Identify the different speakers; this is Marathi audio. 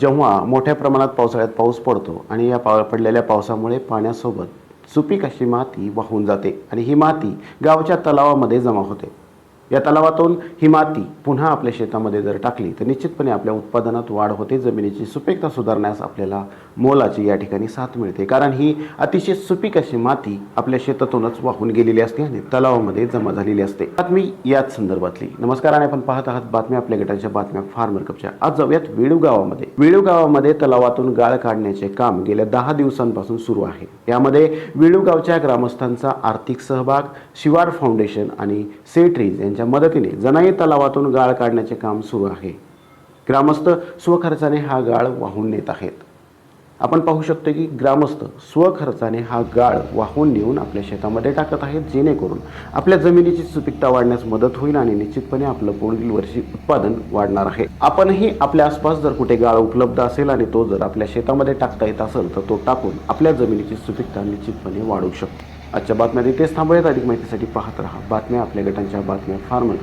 Speaker 1: जेव्हा मोठ्या प्रमाणात पावसाळ्यात पाऊस पडतो आणि या पा पडलेल्या पावसामुळे पाण्यासोबत सुपीक अशी माती वाहून जाते आणि ही माती गावच्या तलावामध्ये जमा होते. या तलावातून ही माती पुन्हा आपल्या शेतामध्ये जर टाकली तर निश्चितपणे आपल्या उत्पादनात वाढ होते जमिनीची सुपीकता सुधारण्यास आपल्याला मोलाची या ठिकाणी साथ मिळते. कारण ही अतिशय सुपीक अशी माती आपल्या शेतातूनच वाहून गेलेली असते आणि तलावामध्ये जमा झालेली असते. बातमी याच संदर्भातली. नमस्कार आणि आपण पाहत आहात बातम्या आपल्या गटाच्या बातम्या फार्मर कपच्या. आज जाऊयात वेळू गावामध्ये वेळू गावामध्ये तलावातून गाळ काढण्याचे काम गेल्या दहा दिवसांपासून सुरू आहे. यामध्ये वेळू गावच्या ग्रामस्थांचा आर्थिक सहभाग शिवार फाउंडेशन आणि सेट्रीज यांच्या मदतीने जनाई तलावातून गाळ काढण्याचे काम सुरू आहे. ग्रामस्थ स्वखर्चाने हा गाळ वाहून नेत आहेत. आपण पाहू शकतो की ग्रामस्थ स्वखर्चाने हा गाळ वाहून नेऊन आपल्या शेतामध्ये टाकत आहेत जेणेकरून आपल्या जमिनीची सुपीकता वाढण्यास मदत होईल आणि निश्चितपणे आपलं पुढील वर्षी उत्पादन वाढणार आहे. आपणही आपल्या आसपास जर कुठे गाळ उपलब्ध असेल आणि तो जर आपल्या शेतामध्ये टाकता येत असेल तर तो टाकून आपल्या जमिनीची सुपीकता निश्चितपणे वाढवू शकतो. आजच्या बातम्या इथेच थांबूयात अधिक माहितीसाठी पाहत राहा. बातम्या आपल्या गटांच्या बातम्या फार्मर